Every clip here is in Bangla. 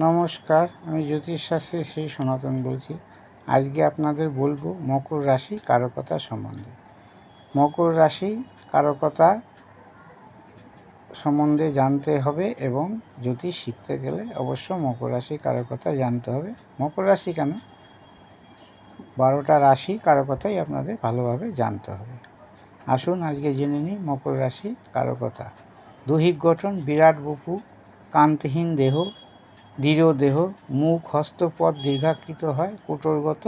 নমস্কার, আমি জ্যোতিষশাস্ত্রী শ্রী সনাতন বলছি। আজকে আপনাদের বলব মকর রাশি কারকতা সম্বন্ধে। মকর রাশি কারকতা সম্বন্ধে জানতে হবে এবং জ্যোতিষ শিখতে গেলে অবশ্য মকর রাশি কারকতা জানতে হবে। মকর রাশি কেন? বারোটা রাশি কারকতাই আপনাদের ভালোভাবে জানতে হবে। আসুন আজকে জেনে নিই মকর রাশি কারকতা দৈহিক গঠন, বিরাট বপু কান্তহীন দেহ দৃঢ় দেহ, মুখ হস্তপদ দীর্ঘাকৃত হয় কুটরগত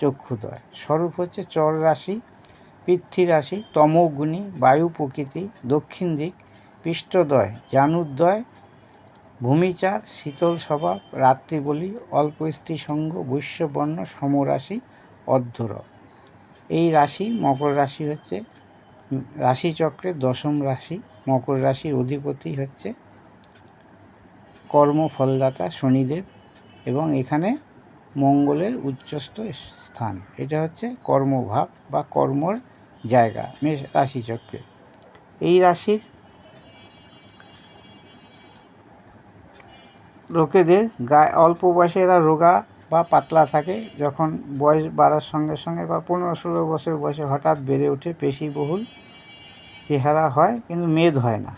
চক্ষুদয়। স্বরূপ হচ্ছে চর রাশি পৃথ্বী রাশি, তমগুণী, বায়ু প্রকৃতি, দক্ষিণ দিক, পৃষ্ঠদয় জানুদ্দয় ভূমিচার, শীতল স্বভাব রাত্রি বলি অল্প স্ত্রী সঙ্গ, বৈশ্যবর্ণ, সমরাশি, অর্ধর। এই রাশি মকর রাশি হচ্ছে রাশিচক্রের দশম রাশি, মকর রাশির অধিপতি হচ্ছে কর্মফলদাতা শনিদেব এবং এখানে মঙ্গলের উচ্চস্থ স্থান। এটা হচ্ছে কর্মভাব বা কর্মর জায়গা, মেষ রাশিচক্রে। এই রাশির লোকেদের গায়ে, অল্প বয়সে এরা রোগা বা পাতলা থাকে। যখন বয়স বাড়ার সঙ্গে সঙ্গে বা পনেরো ষোলো বছর বয়সে হঠাৎ বেড়ে ওঠে, পেশিবহুল চেহারা হয় কিন্তু মেদ হয় না।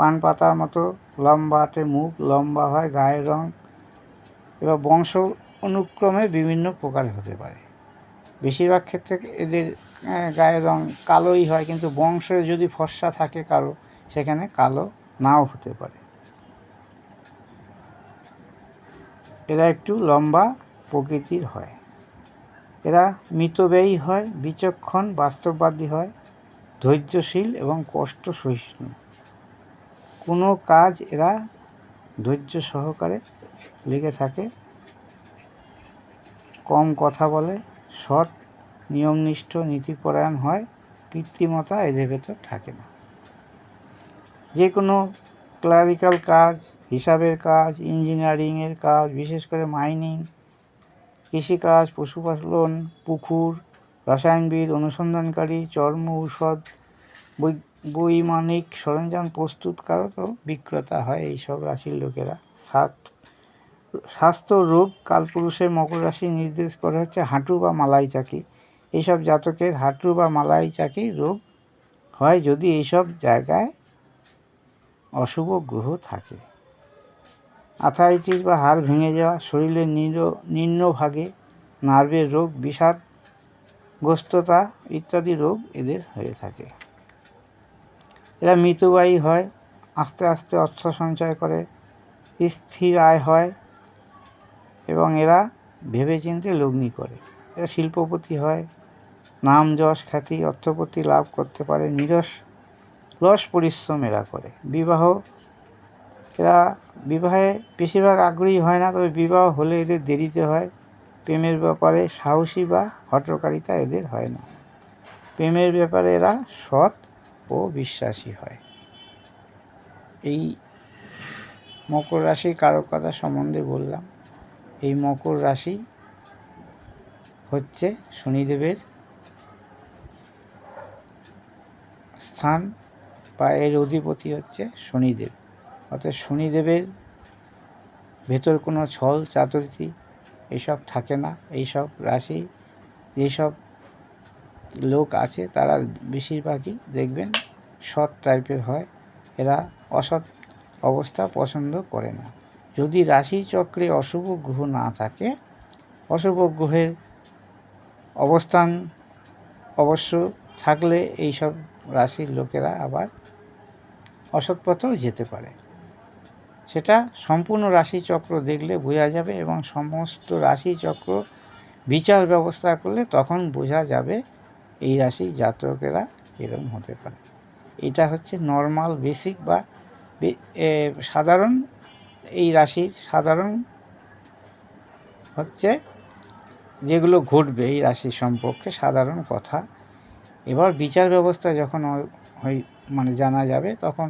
পান পাতার মতো লম্বাটে মুখ, লম্বা হয়, গায়ের রং এবার বংশ অনুক্রমে বিভিন্ন প্রকার হতে পারে। বেশিরভাগ ক্ষেত্রে এদের গায়ের রং কালোই হয়, কিন্তু বংশে যদি ফর্সা থাকে কারও, সেখানে কালো নাও হতে পারে। এরা একটু লম্বা প্রকৃতির হয়। এরা মিতব্যয়ী হয়, বিচক্ষণ, বাস্তববাদী হয়, ধৈর্যশীল এবং কষ্ট সহিষ্ণু। কোনো কাজ এরা ধৈর্য সহকারে লেগে থাকে। কম কথা বলে, সৎ, নিয়মনিষ্ঠ, নীতিপরায়ণ হয়, কৃত্রিমতা এদের ভেতর থাকে না। যে কোনো ক্লারিক্যাল কাজ, হিসাবের কাজ, ইঞ্জিনিয়ারিংয়ের কাজ, বিশেষ করে মাইনিং কৃষিকাজ, পশুপালন, পুকুর, রসায়নবিদ, অনুসন্ধানকারী, চর্ম, ঔষধ বৈমানিক সরঞ্জাম প্রস্তুতকারক ও বিক্রেতা হয় এইসব রাশির লোকেরা। সাত, স্বাস্থ্য রোগ কালপুরুষের মকর রাশি নির্দেশ করে হচ্ছে হাঁটু বা মালাই চাকি। এইসব জাতকের হাঁটু বা মালাই চাকি রোগ হয় যদি এইসব জায়গায় অশুভ গ্রহ থাকে। আথাইটিস বা হাড় ভেঙে যাওয়া, শরীরের নিম্ন ভাগে নার্ভের রোগ বিষাদগ্রস্ততা ইত্যাদি রোগ এদের হয়ে থাকে। এরা মিতব্যয়ী হয়, আস্তে আস্তে অর্থ সঞ্চয় করে, স্থির আয় হয় এবং এরা ভেবেচিন্তে লগ্নি করে। এরা শিল্পপতি হয়, নাম যশ খ্যাতি, অর্থপতি লাভ করতে পারে, নিরস, লস পরিশ্রম এরা করে। বিবাহ, এরা বিবাহে বেশিরভাগ আগ্রহী হয় না, তবে বিবাহ হলে এদের দেরিতে হয়। প্রেমের ব্যাপারে সাহসী বা হটকারিতা এদের হয় না। প্রেমের ব্যাপারে এরা সৎ ও বিশ্বাসী হয়। এই মকর রাশি রাশির কথা সম্বন্ধে বললাম। এই মকর রাশি হচ্ছে শনিদেবের স্থান বা এর অধিপতি হচ্ছে শনিদেব। অর্থাৎ শনিদেবের ভেতর কোনো ছল, চাতুর্থী এসব থাকে না। এইসব রাশি যেসব লোক আছে, তারা বেশিরভাগই দেখবেন সৎ টাইপের হয়। এরা অসৎ অবস্থা পছন্দ করে না। যদি রাশি চক্রে অশুভ গ্রহ না থাকে, অশুভ গ্রহের অবস্থান অবশ্য থাকলে এইসব রাশির লোকেরা আবার অসৎ পথেও যেতে পারে। সেটা সম্পূর্ণ রাশিচক্র দেখলে বোঝা যাবে এবং সমস্ত রাশিচক্র বিচার ব্যবস্থা করলে তখন বোঝা যাবে এই রাশি জাতকেরা এরকম হতে পারে। এটা হচ্ছে নর্মাল বেসিক বা সাধারণ, এই রাশির সাধারণ হচ্ছে যেগুলো ঘটবে এই রাশি সম্পর্কে সাধারণ কথা। এবার বিচার ব্যবস্থা যখন মানে জানা যাবে, তখন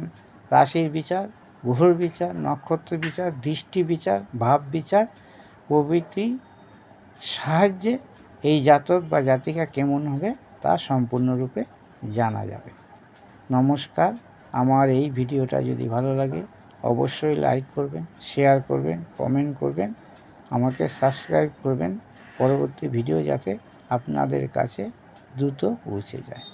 রাশির বিচার, গ্রহর বিচার, নক্ষত্র বিচার, দৃষ্টি বিচার, ভাব বিচার, প্রভৃতি সাহায্যে এই জাতক বা জাতিকা কেমন হবে তা সম্পূর্ণরূপে জানা যাবে। নমস্কার। আমার এই ভিডিওটা যদি ভালো লাগে, অবশ্যই লাইক করবেন শেয়ার করবেন কমেন্ট করবেন, আমাকে সাবস্ক্রাইব করবেন। পরবর্তী ভিডিও যাতে আপনাদের কাছে দ্রুত পৌঁছে যায়।